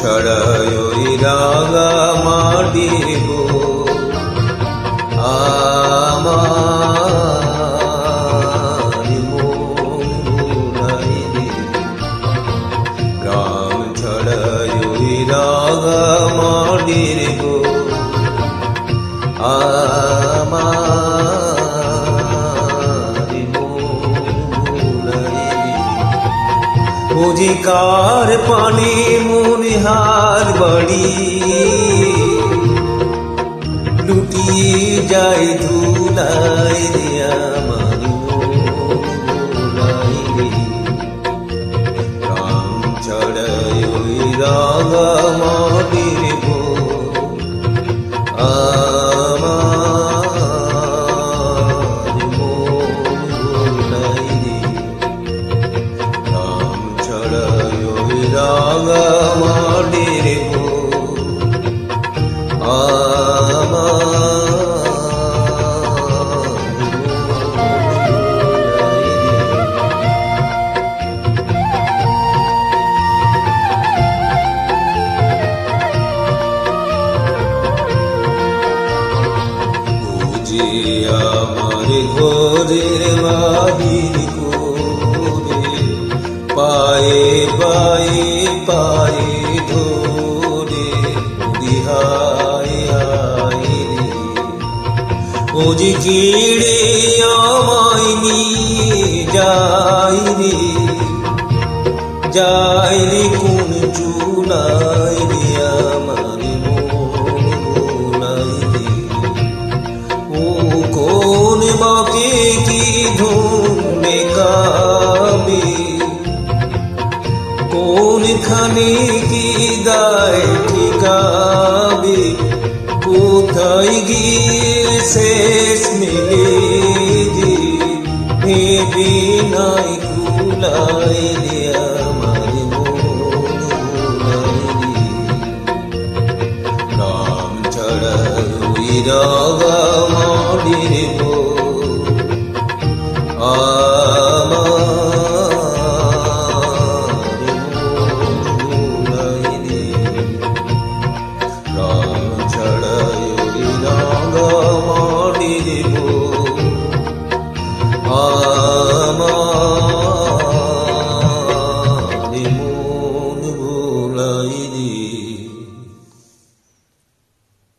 রাম ছাড়ায় ওই রাগা মাটিব আমার মন ভুলাইলি রাম ছাড়ায় ওই রাগা মাটিব আমার অধিকার পানে মনিহার বাড়ি। লুটিয়ে যায় ধুলাই রে আমার রাম ছাড়ায় ওই আমার ঘরের বাহির করে পায়ে পায়ে পায়ে ও যে কেড়ে আমায় নিয়ে যাই রে। যাই রে কোন চুলাই রে আমার ও কোন বাকে কি ধুনে কাবে কোনখানে কি দায় ঠিকাবে? কোথায় গিয়ে শেষ মিলেলি হে বিনাই কুলাইলে আমার নাম ছাড়া ওই